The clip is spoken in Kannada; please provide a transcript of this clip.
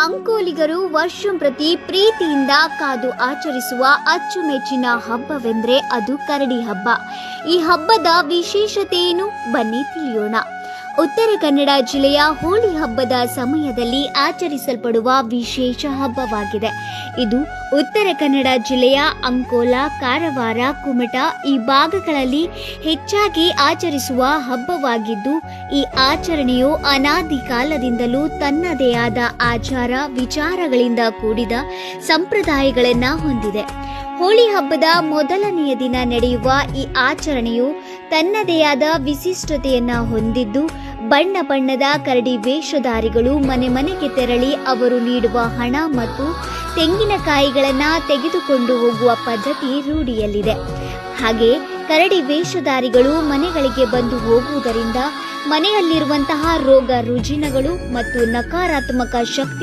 ಅಂಕೋಲಿಗರು ವರ್ಷಂ ಪ್ರತಿ ಪ್ರೀತಿಯಿಂದ ಕಾದು ಆಚರಿಸುವ ಅಚ್ಚುಮೆಚ್ಚಿನ ಹಬ್ಬವೆಂದರೆ ಅದು ಕರಡಿ ಹಬ್ಬ. ಈ ಹಬ್ಬದ ವಿಶೇಷತೆ ಏನು? ಬನ್ನಿ ತಿಳಿಯೋಣ. ಉತ್ತರ ಕನ್ನಡ ಜಿಲ್ಲೆಯ ಹೋಳಿ ಹಬ್ಬದ ಸಮಯದಲ್ಲಿ ಆಚರಿಸಲ್ಪಡುವ ವಿಶೇಷ ಹಬ್ಬವಾಗಿದೆ. ಇದು ಉತ್ತರ ಕನ್ನಡ ಜಿಲ್ಲೆಯ ಅಂಕೋಲಾ, ಕಾರವಾರ, ಕುಮಟ ಈ ಭಾಗಗಳಲ್ಲಿ ಹೆಚ್ಚಾಗಿ ಆಚರಿಸುವ ಹಬ್ಬವಾಗಿದ್ದು, ಈ ಆಚರಣೆಯು ಅನಾದಿ ಕಾಲದಿಂದಲೂ ತನ್ನದೇ ಆದ ಆಚಾರ, ವಿಚಾರಗಳಿಂದ ಕೂಡಿದ ಸಂಪ್ರದಾಯಗಳನ್ನು ಹೊಂದಿದೆ. ಹೋಳಿ ಹಬ್ಬದ ಮೊದಲನೆಯ ದಿನ ನಡೆಯುವ ಈ ಆಚರಣೆಯು ತನ್ನದೇ ಆದ ವಿಶಿಷ್ಟತೆಯನ್ನು ಹೊಂದಿದ್ದು ಬಣ್ಣ ಬಣ್ಣದ ಕರಡಿ ವೇಷಧಾರಿಗಳು ಮನೆ ಮನೆಗೆ ತೆರಳಿ ಅವರು ನೀಡುವ ಹಣ ಮತ್ತು ತೆಂಗಿನಕಾಯಿಗಳನ್ನು ತೆಗೆದುಕೊಂಡು ಹೋಗುವ ಪದ್ಧತಿ ರೂಢಿಯಲ್ಲಿದೆ. ಹಾಗೆ ಕರಡಿ ವೇಷಧಾರಿಗಳು ಮನೆಗಳಿಗೆ ಬಂದು ಹೋಗುವುದರಿಂದ ಮನೆಯಲ್ಲಿರುವಂತಹ ರೋಗ ರುಜಿನಗಳು ಮತ್ತು ನಕಾರಾತ್ಮಕ ಶಕ್ತಿ